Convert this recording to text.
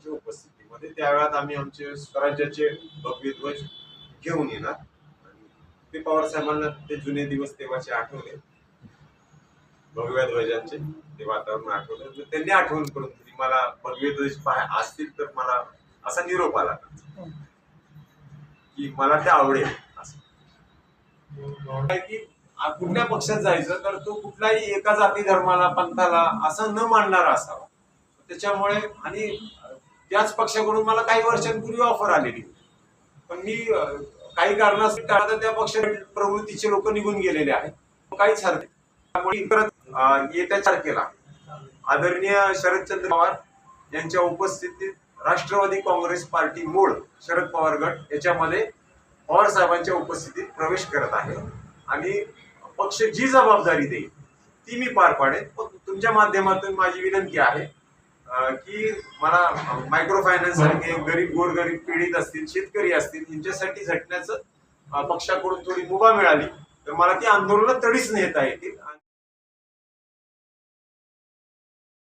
साहेबांच्या उपस्थितीमध्ये. त्यावेळात आम्ही आमचे स्वराज्याचे भव्य ध्वज घेऊन येणार. ते पवार साहेबांना ते जुने दिवस तेव्हाचे आठवले. भगव्या ध्वजांचे ते वातावरण आठवलं. त्यांनी आठवण करून दिली. मला भगवे ध्वज पाय असतील तर मला असा निरोप आला. की मला ते आवडेल. असं. काय की कुठल्या पक्षात जायचं तर तो कुठलाही एका जाती धर्माला पंथाला असं न मानणारा असावा. त्याच्यामुळे आणि त्याच पक्षाकडून मला काही वर्षांपूर्वी ऑफर आलेली. पण मी काही कारणासाठी त्या पक्ष प्रवृत्तीचे लोक निघून गेलेले आहेत. काहीच हरकत त्यामुळे परत येत्या तारखेला आदरणीय शरदचंद्र पवार यांच्या उपस्थितीत राष्ट्रवादी काँग्रेस पार्टी मूळ शरद पवार गट याच्यामध्ये पवार साहेबांच्या उपस्थितीत प्रवेश करत आहे. आणि पक्ष जी जबाबदारी देईल ती मी पार पाडेन. पण तुमच्या माध्यमातून माझी विनंती आहे की मला मायक्रो फायनान्स सारखे गरीब गोरगरीब पीडित असतील शेतकरी असतील यांच्यासाठी झटण्याचं पक्षाकडून थोडी मुभा मिळाली. तर मला ती आंदोलनं तडीच नेता येतील.